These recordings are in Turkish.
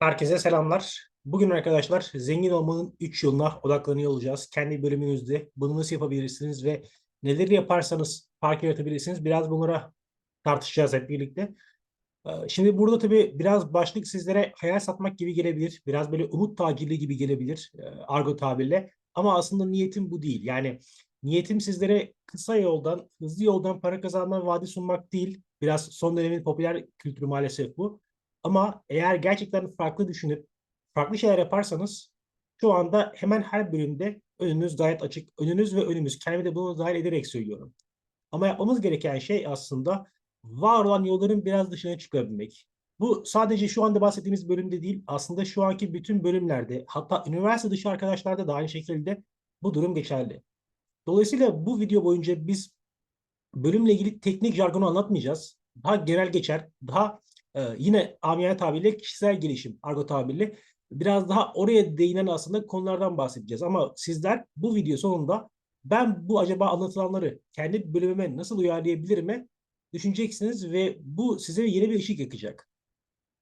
Herkese selamlar. Bugün arkadaşlar zengin olmanın 3 yılına odaklanıyor olacağız. Kendi bölümünüzde bunu nasıl yapabilirsiniz ve neleri yaparsanız fark yaratabilirsiniz. Biraz bunlara tartışacağız hep birlikte. Ee, Şimdi burada tabii biraz başlık sizlere hayal satmak gibi gelebilir. Biraz böyle umut tacirliği gibi gelebilir e, argo tabirle. Ama aslında niyetim bu değil. Yani niyetim sizlere kısa yoldan, hızlı yoldan para kazanma vaadi sunmak değil. Biraz son dönemin popüler kültürü maalesef bu. Ama eğer gerçekten farklı düşünüp farklı şeyler yaparsanız şu anda hemen her bölümde önünüz gayet açık. Önünüz ve önümüz. Kendimi de bunu dahil ederek söylüyorum. Ama yapmamız gereken şey aslında var olan yolların biraz dışına çıkabilmek. Bu sadece şu anda bahsettiğimiz bölümde değil, aslında şu anki bütün bölümlerde, hatta üniversite dışı arkadaşlarda da aynı şekilde bu durum geçerli. Dolayısıyla bu video boyunca biz bölümle ilgili teknik jargonu anlatmayacağız. Daha genel geçer, daha e, yine amiyane tabirle kişisel gelişim, argo tabirle biraz daha oraya değinen aslında konulardan bahsedeceğiz. Ama sizler bu video sonunda ben bu acaba anlatılanları kendi bölümüme nasıl uyarlayabilirim düşüneceksiniz ve bu size yeni bir ışık yakacak.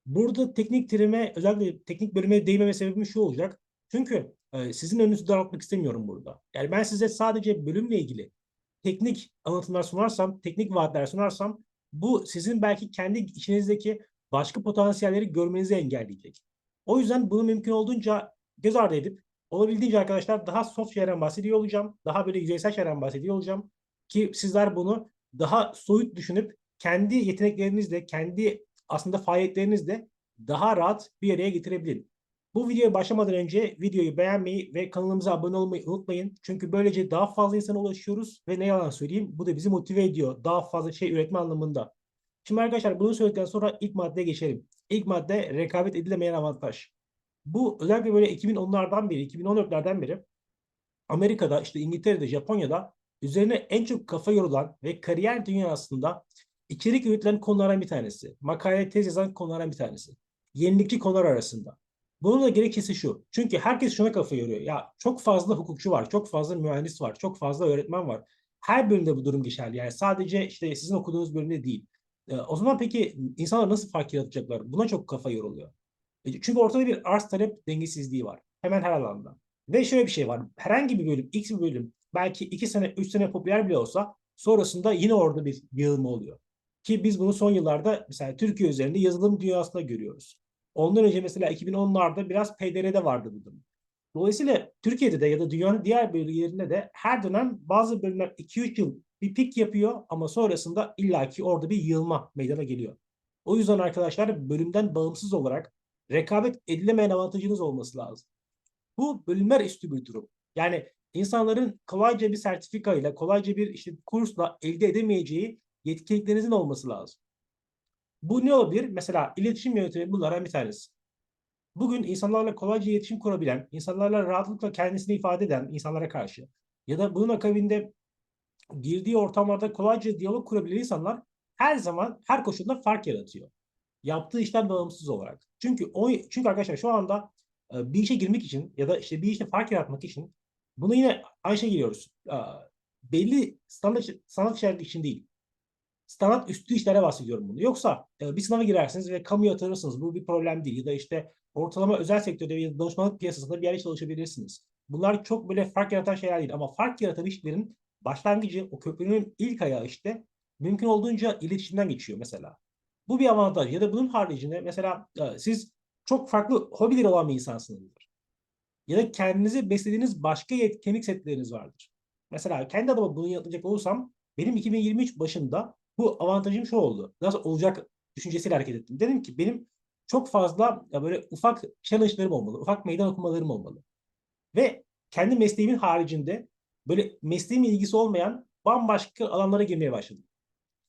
Burada teknik terime özellikle teknik bölüme değmeme sebebim şu olacak. Çünkü e, sizin önünüzü daraltmak istemiyorum burada. Yani ben size sadece bölümle ilgili teknik anlatımlar sunarsam, teknik vaatler sunarsam bu sizin belki kendi içinizdeki başka potansiyelleri görmenizi engelleyecek. O yüzden bunu mümkün olduğunca göz ardı edip olabildiğince arkadaşlar daha soft şeylerden bahsediyor olacağım. Daha böyle yüzeysel şeylerden bahsediyor olacağım. Ki sizler bunu daha soyut düşünüp kendi yeteneklerinizle, kendi aslında faaliyetlerinizle daha rahat bir araya getirebilin. Bu videoya başlamadan önce videoyu beğenmeyi ve kanalımıza abone olmayı unutmayın. Çünkü böylece daha fazla insana ulaşıyoruz ve ne yalan söyleyeyim bu da bizi motive ediyor. Daha fazla şey üretme anlamında. Şimdi arkadaşlar bunu söyledikten sonra ilk maddeye geçelim. İlk madde rekabet edilemeyen avantaj. Bu özellikle böyle 2010'lardan beri, 2014'lerden beri Amerika'da, işte İngiltere'de, Japonya'da üzerine en çok kafa yorulan ve kariyer dünyasında içerik üretilen konulardan bir tanesi. Makale, tez yazan konulardan bir tanesi. Yenilikçi konular arasında. Bunun da gerekçesi şu. Çünkü herkes şuna kafa yoruyor. Ya çok fazla hukukçu var, çok fazla mühendis var, çok fazla öğretmen var. Her bölümde bu durum geçerli. Yani sadece işte sizin okuduğunuz bölümde değil. E, o zaman peki insanlar nasıl fark yaratacaklar? Buna çok kafa yoruluyor. E, çünkü ortada bir arz talep dengesizliği var. Hemen her alanda. Ve şöyle bir şey var. Herhangi bir bölüm, X bir bölüm belki 2 sene, 3 sene popüler bile olsa sonrasında yine orada bir yığılma oluyor. Ki biz bunu son yıllarda mesela Türkiye üzerinde yazılım dünyasında görüyoruz. Ondan önce mesela 2010'larda biraz PDR'de vardı bu durum. Dolayısıyla Türkiye'de de ya da dünyanın diğer bölgelerinde de her dönem bazı bölümler 2-3 yıl bir pik yapıyor ama sonrasında illaki orada bir yığılma meydana geliyor. O yüzden arkadaşlar bölümden bağımsız olarak rekabet edilemeyen avantajınız olması lazım. Bu bölümler üstü bir durum. Yani insanların kolayca bir sertifika ile, kolayca bir işte kursla elde edemeyeceği yetkiliklerinizin olması lazım. Bu ne olabilir? Mesela iletişim yönetimi bunlardan bir tanesi. Bugün insanlarla kolayca iletişim kurabilen, insanlarla rahatlıkla kendisini ifade eden insanlara karşı ya da bunun akabinde girdiği ortamlarda kolayca diyalog kurabilen insanlar her zaman her koşulda fark yaratıyor. Yaptığı işten bağımsız olarak. Çünkü o çünkü arkadaşlar şu anda e, bir işe girmek için ya da işte bir işte fark yaratmak için bunu yine aynı şey giriyoruz. E, belli standart sanat işareti için değil standart üstü işlere bahsediyorum bunu. Yoksa e, bir sınava girersiniz ve kamuya atırırsınız. Bu bir problem değil. Ya da işte ortalama özel sektörde ya da danışmanlık piyasasında bir yerde çalışabilirsiniz. Bunlar çok böyle fark yaratan şeyler değil. Ama fark yaratan işlerin başlangıcı, o köprünün ilk ayağı işte mümkün olduğunca iletişimden geçiyor mesela. Bu bir avantaj. Ya da bunun haricinde mesela e, siz çok farklı hobileri olan bir insansınızdır. Ya da kendinizi beslediğiniz başka yetkinlik setleriniz vardır. Mesela kendi adıma bunu yanıtlayacak olursam benim 2023 başında bu avantajım şu oldu. Nasıl olacak düşüncesiyle hareket ettim. Dedim ki benim çok fazla ya böyle ufak challenge'larım olmalı. Ufak meydan okumalarım olmalı. Ve kendi mesleğimin haricinde böyle mesleğimle ilgisi olmayan bambaşka alanlara girmeye başladım.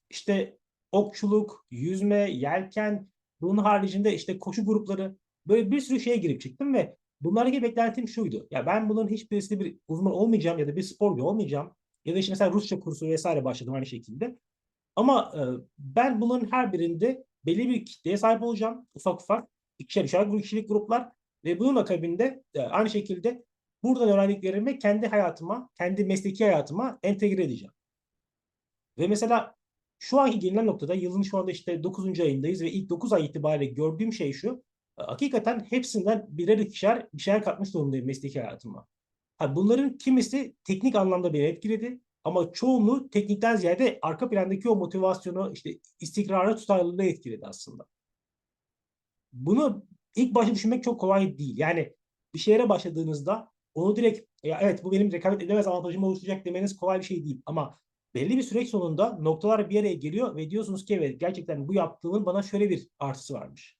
İşte okçuluk, yüzme, yelken, bunun haricinde işte koşu grupları böyle bir sürü şeye girip çıktım ve bunlardaki beklentim şuydu. Ya ben bunların hiçbirisinde bir uzman olmayacağım ya da bir sporcu olmayacağım. Ya da işte mesela Rusça kursu vesaire başladım aynı şekilde. Ama e, ben bunların her birinde belli bir kitleye sahip olacağım. Ufak ufak ikişer ikişer kişilik gruplar ve bunun akabinde e, aynı şekilde buradan öğrendiklerimi kendi hayatıma, kendi mesleki hayatıma entegre edeceğim. Ve mesela şu anki gelinen noktada yılın şu anda işte 9. ayındayız ve ilk 9 ay itibariyle gördüğüm şey şu. E, Hakikaten hepsinden birer ikişer bir şeyler katmış durumdayım mesleki hayatıma. Ha, bunların kimisi teknik anlamda beni etkiledi ama çoğunluğu teknikten ziyade arka plandaki o motivasyonu, işte istikrarı, tutarlılığı etkiledi aslında. Bunu ilk başta düşünmek çok kolay değil. Yani bir şehre başladığınızda onu direkt ya evet bu benim rekabet edemez avantajımı oluşturacak demeniz kolay bir şey değil. Ama belli bir süreç sonunda noktalar bir araya geliyor ve diyorsunuz ki evet gerçekten bu yaptığımın bana şöyle bir artısı varmış.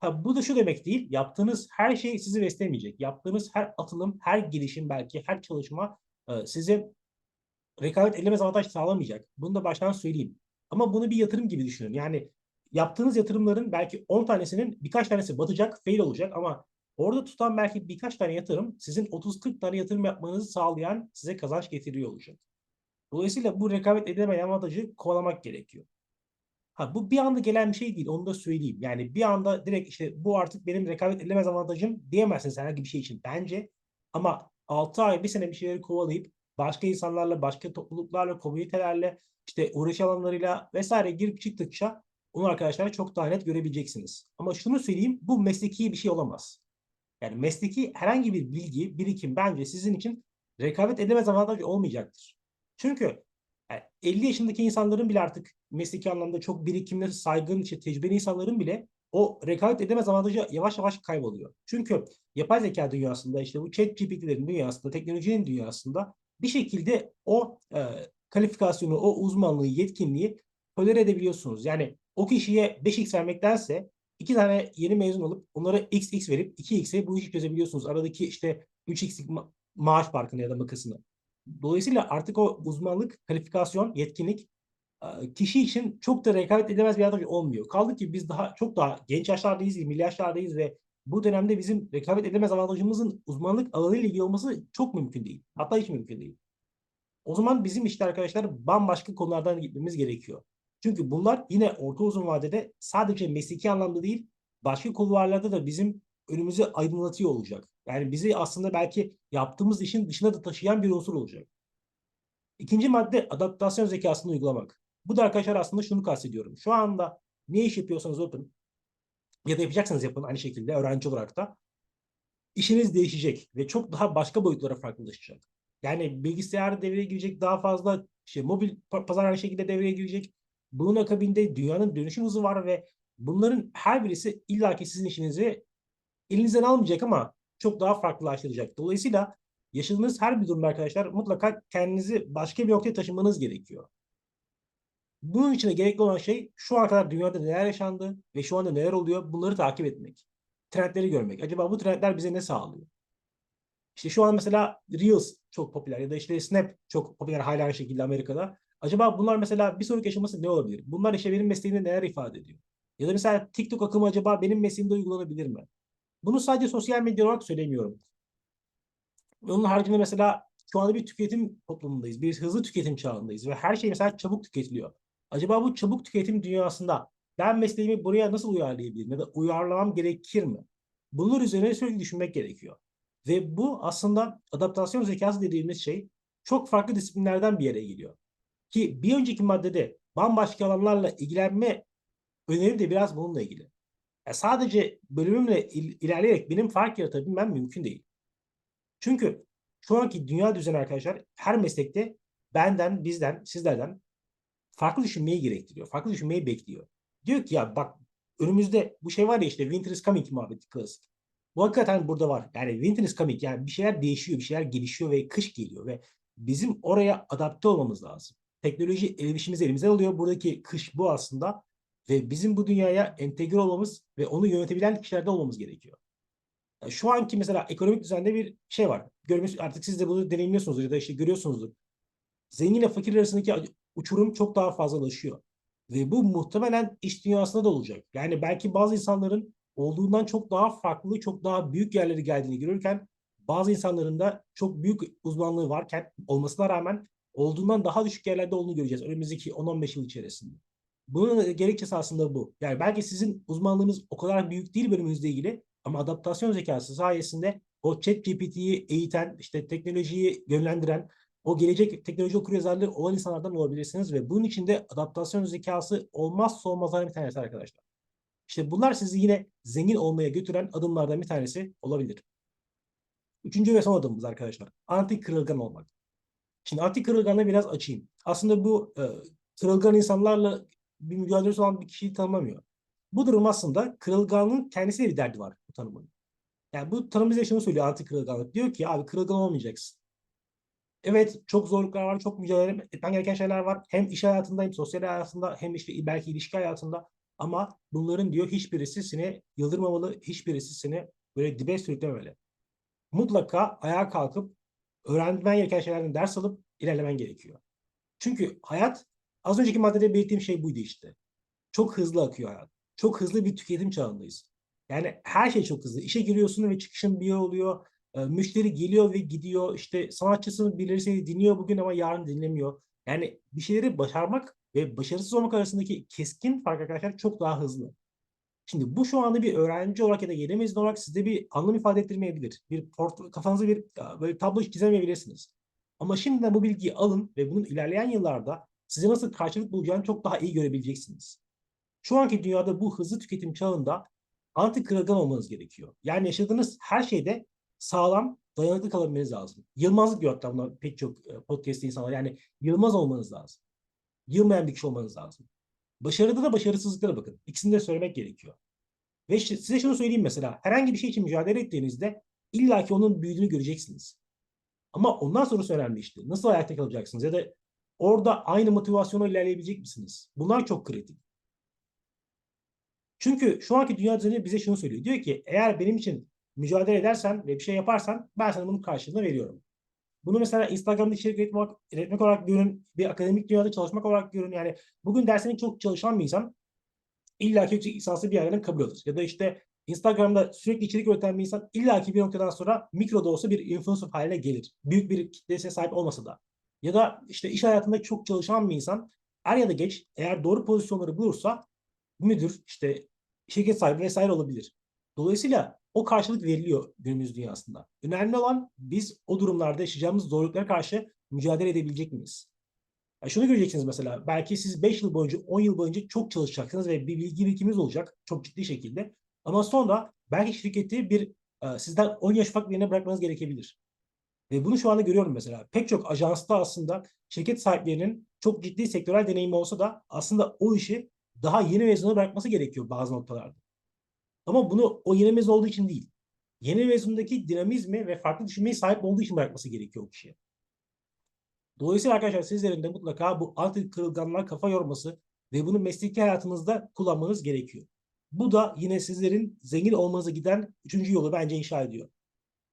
Ha, bu da şu demek değil. Yaptığınız her şey sizi beslemeyecek. Yaptığınız her atılım, her gelişim belki, her çalışma size rekabet edemez avantaj sağlamayacak. Bunu da baştan söyleyeyim. Ama bunu bir yatırım gibi düşünün. Yani yaptığınız yatırımların belki 10 tanesinin birkaç tanesi batacak, fail olacak ama orada tutan belki birkaç tane yatırım sizin 30-40 tane yatırım yapmanızı sağlayan size kazanç getiriyor olacak. Dolayısıyla bu rekabet edemeyen avantajı kovalamak gerekiyor. Ha, bu bir anda gelen bir şey değil. Onu da söyleyeyim. Yani bir anda direkt işte bu artık benim rekabet edilemez avantajım diyemezsiniz herhangi bir şey için bence. Ama 6 ay, bir sene bir şeyleri kovalayıp başka insanlarla, başka topluluklarla, komünitelerle, işte uğraş alanlarıyla vesaire girip çıktıkça onu arkadaşlar çok daha net görebileceksiniz. Ama şunu söyleyeyim, bu mesleki bir şey olamaz. Yani mesleki herhangi bir bilgi, birikim bence sizin için rekabet edemez avantaj olmayacaktır. Çünkü yani 50 yaşındaki insanların bile artık mesleki anlamda çok birikimli, saygın, işte tecrübeli insanların bile o rekabet edemez avantajı yavaş yavaş kayboluyor. Çünkü yapay zeka dünyasında işte bu chat GPT'lerin dünyasında, teknolojinin dünyasında bir şekilde o e, kalifikasyonu, o uzmanlığı, yetkinliği tolere edebiliyorsunuz. Yani o kişiye 5x vermektense iki tane yeni mezun olup onlara xx verip 2x'e bu işi çözebiliyorsunuz. Aradaki işte 3x'lik ma maaş farkını ya da makasını. Dolayısıyla artık o uzmanlık, kalifikasyon, yetkinlik kişi için çok da rekabet edemez bir avantaj olmuyor. Kaldı ki biz daha çok daha genç yaşlardayız, 20 yaşlardayız ve bu dönemde bizim rekabet edemez avantajımızın uzmanlık alanı ile ilgili olması çok mümkün değil. Hatta hiç mümkün değil. O zaman bizim işte arkadaşlar bambaşka konulardan gitmemiz gerekiyor. Çünkü bunlar yine orta uzun vadede sadece mesleki anlamda değil, başka kulvarlarda da bizim önümüzü aydınlatıyor olacak. Yani bizi aslında belki yaptığımız işin dışına da taşıyan bir unsur olacak. İkinci madde adaptasyon zekasını uygulamak. Bu da arkadaşlar aslında şunu kastediyorum. Şu anda ne iş yapıyorsanız yapın ya da yapacaksanız yapın aynı şekilde öğrenci olarak da işiniz değişecek ve çok daha başka boyutlara farklılaşacak. Yani bilgisayar devreye girecek daha fazla şey mobil pazar aynı şekilde devreye girecek. Bunun akabinde dünyanın dönüşüm hızı var ve bunların her birisi illaki sizin işinizi elinizden almayacak ama çok daha farklılaştıracak. Dolayısıyla yaşadığınız her bir durumda arkadaşlar mutlaka kendinizi başka bir noktaya taşımanız gerekiyor. Bunun için de gerekli olan şey şu ana kadar dünyada neler yaşandı ve şu anda neler oluyor bunları takip etmek. Trendleri görmek. Acaba bu trendler bize ne sağlıyor? İşte şu an mesela Reels çok popüler ya da işte Snap çok popüler hala aynı şekilde Amerika'da. Acaba bunlar mesela bir sonraki aşaması ne olabilir? Bunlar işte benim mesleğimde neler ifade ediyor? Ya da mesela TikTok akımı acaba benim mesleğimde uygulanabilir mi? Bunu sadece sosyal medya olarak söylemiyorum. Onun haricinde mesela şu anda bir tüketim toplumundayız. Bir hızlı tüketim çağındayız ve her şey mesela çabuk tüketiliyor. Acaba bu çabuk tüketim dünyasında ben mesleğimi buraya nasıl uyarlayabilirim ya da uyarlamam gerekir mi? Bunlar üzerine sürekli düşünmek gerekiyor. Ve bu aslında adaptasyon zekası dediğimiz şey çok farklı disiplinlerden bir yere geliyor. Ki bir önceki maddede bambaşka alanlarla ilgilenme öneri de biraz bununla ilgili. Yani sadece bölümümle il ilerleyerek benim fark yaratabilmem mümkün değil. Çünkü şu anki dünya düzeni arkadaşlar her meslekte benden, bizden, sizlerden farklı düşünmeyi gerektiriyor. Farklı düşünmeyi bekliyor. Diyor ki ya bak önümüzde bu şey var ya işte winter is coming muhabbeti klasik. Bu hakikaten burada var. Yani winter is coming yani bir şeyler değişiyor, bir şeyler gelişiyor ve kış geliyor ve bizim oraya adapte olmamız lazım. Teknoloji erişimimiz elimizden oluyor. Buradaki kış bu aslında ve bizim bu dünyaya entegre olmamız ve onu yönetebilen kişilerde olmamız gerekiyor. Yani şu anki mesela ekonomik düzende bir şey var. Görmüş artık siz de bunu deneyimliyorsunuzdur ya da işte görüyorsunuzdur. Zengin ile fakir arasındaki uçurum çok daha fazlalaşıyor. Ve bu muhtemelen iş dünyasında da olacak. Yani belki bazı insanların olduğundan çok daha farklı, çok daha büyük yerlere geldiğini görürken bazı insanların da çok büyük uzmanlığı varken olmasına rağmen olduğundan daha düşük yerlerde olduğunu göreceğiz önümüzdeki 10-15 yıl içerisinde. Bunun gerekçesi aslında bu. Yani belki sizin uzmanlığınız o kadar büyük değil bölümünüzle ilgili ama adaptasyon zekası sayesinde o chat GPT'yi eğiten, işte teknolojiyi yönlendiren, o gelecek teknoloji okuryazarlığı olan insanlardan olabilirsiniz ve bunun için de adaptasyon zekası olmazsa olmazlardan bir tanesi arkadaşlar. İşte bunlar sizi yine zengin olmaya götüren adımlardan bir tanesi olabilir. Üçüncü ve son adımımız arkadaşlar. Anti kırılgan olmak. Şimdi anti kırılganlığı biraz açayım. Aslında bu e, kırılgan insanlarla bir mücadelesi olan bir kişiyi tanımlamıyor. Bu durum aslında kırılganlığın kendisiyle bir derdi var bu tanımın. Yani bu tanım bize şunu söylüyor anti kırılganlık. Diyor ki abi kırılgan olmayacaksın. Evet çok zorluklar var, çok mücadele etmen gereken şeyler var. Hem iş hayatında hem sosyal hayatında hem işte belki ilişki hayatında. Ama bunların diyor hiçbirisi seni yıldırmamalı, hiçbirisi seni böyle dibe sürüklememeli. Mutlaka ayağa kalkıp öğrenmen gereken şeylerden ders alıp ilerlemen gerekiyor. Çünkü hayat az önceki maddede belirttiğim şey buydu işte. Çok hızlı akıyor hayat. Çok hızlı bir tüketim çağındayız. Yani her şey çok hızlı. İşe giriyorsun ve çıkışın bir oluyor. E, müşteri geliyor ve gidiyor. İşte sanatçısının birileri dinliyor bugün ama yarın dinlemiyor. Yani bir şeyleri başarmak ve başarısız olmak arasındaki keskin fark arkadaşlar çok daha hızlı. Şimdi bu şu anda bir öğrenci olarak ya da yeni mezun olarak size bir anlam ifade ettirmeyebilir. Bir port kafanıza bir böyle tablo çizemeyebilirsiniz. Ama şimdiden bu bilgiyi alın ve bunun ilerleyen yıllarda size nasıl karşılık bulacağını çok daha iyi görebileceksiniz. Şu anki dünyada bu hızlı tüketim çağında anti kırılgan olmanız gerekiyor. Yani yaşadığınız her şeyde sağlam, dayanıklı kalabilmeniz lazım. Yılmazlık diyor hatta buna pek çok podcast insanlar. Yani yılmaz olmanız lazım. Yılmayan bir kişi olmanız lazım. Başarıda da başarısızlıklara bakın. İkisini de söylemek gerekiyor. Ve size şunu söyleyeyim mesela. Herhangi bir şey için mücadele ettiğinizde illaki onun büyüdüğünü göreceksiniz. Ama ondan sonrası önemli işte. Nasıl ayakta kalacaksınız ya da orada aynı motivasyonla ilerleyebilecek misiniz? Bunlar çok kritik. Çünkü şu anki dünya düzeni bize şunu söylüyor. Diyor ki eğer benim için mücadele edersen ve bir şey yaparsan ben sana bunun karşılığını veriyorum. Bunu mesela Instagram'da içerik üretmek, üretmek olarak görün, bir akademik dünyada çalışmak olarak görün. Yani bugün dersini çok çalışan bir insan illaki yüksek lisanslı bir yerden kabul alır. Ya da işte Instagram'da sürekli içerik üreten bir insan illaki bir noktadan sonra mikro da olsa bir influencer haline gelir. Büyük bir kitlesine sahip olmasa da. Ya da işte iş hayatında çok çalışan bir insan er ya da geç eğer doğru pozisyonları bulursa müdür, işte şirket sahibi vesaire olabilir. Dolayısıyla o karşılık veriliyor günümüz dünyasında. Önemli olan biz o durumlarda yaşayacağımız zorluklara karşı mücadele edebilecek miyiz? Yani şunu göreceksiniz mesela. Belki siz 5 yıl boyunca, 10 yıl boyunca çok çalışacaksınız ve bir bilgi birikiminiz olacak çok ciddi şekilde. Ama sonra belki şirketi bir e, sizden 10 yaş ufak birine bırakmanız gerekebilir. Ve bunu şu anda görüyorum mesela. Pek çok ajansta aslında şirket sahiplerinin çok ciddi sektörel deneyimi olsa da aslında o işi daha yeni mezuna bırakması gerekiyor bazı noktalarda. Ama bunu o yeni mezun olduğu için değil. Yeni mezundaki dinamizmi ve farklı düşünmeye sahip olduğu için bırakması gerekiyor o kişiye. Dolayısıyla arkadaşlar sizlerin de mutlaka bu anti kırılganlığa kafa yorması ve bunu mesleki hayatınızda kullanmanız gerekiyor. Bu da yine sizlerin zengin olmanıza giden üçüncü yolu bence inşa ediyor.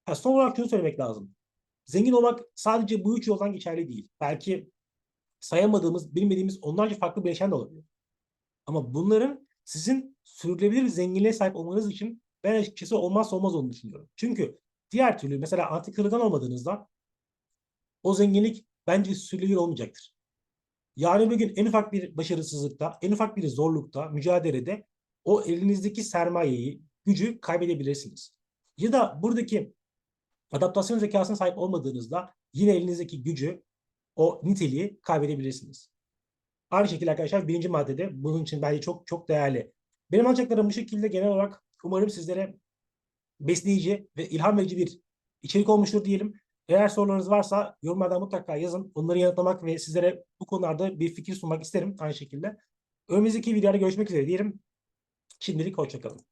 Ha, son olarak şunu söylemek lazım. Zengin olmak sadece bu üç yoldan geçerli değil. Belki sayamadığımız, bilmediğimiz onlarca farklı bileşen de olabilir. Ama bunların sizin sürdürülebilir bir zenginliğe sahip olmanız için ben açıkçası olmazsa olmaz olduğunu düşünüyorum. Çünkü diğer türlü mesela anti kırılgan olmadığınızda o zenginlik bence sürdürülebilir olmayacaktır. Yarın bir gün en ufak bir başarısızlıkta, en ufak bir zorlukta, mücadelede o elinizdeki sermayeyi, gücü kaybedebilirsiniz. Ya da buradaki adaptasyon zekasına sahip olmadığınızda yine elinizdeki gücü, o niteliği kaybedebilirsiniz. Aynı şekilde arkadaşlar birinci maddede bunun için bence çok çok değerli. Benim alacaklarım bu şekilde genel olarak umarım sizlere besleyici ve ilham verici bir içerik olmuştur diyelim. Eğer sorularınız varsa yorumlardan mutlaka yazın. Onları yanıtlamak ve sizlere bu konularda bir fikir sunmak isterim aynı şekilde. Önümüzdeki videoda görüşmek üzere diyelim. Şimdilik hoşçakalın.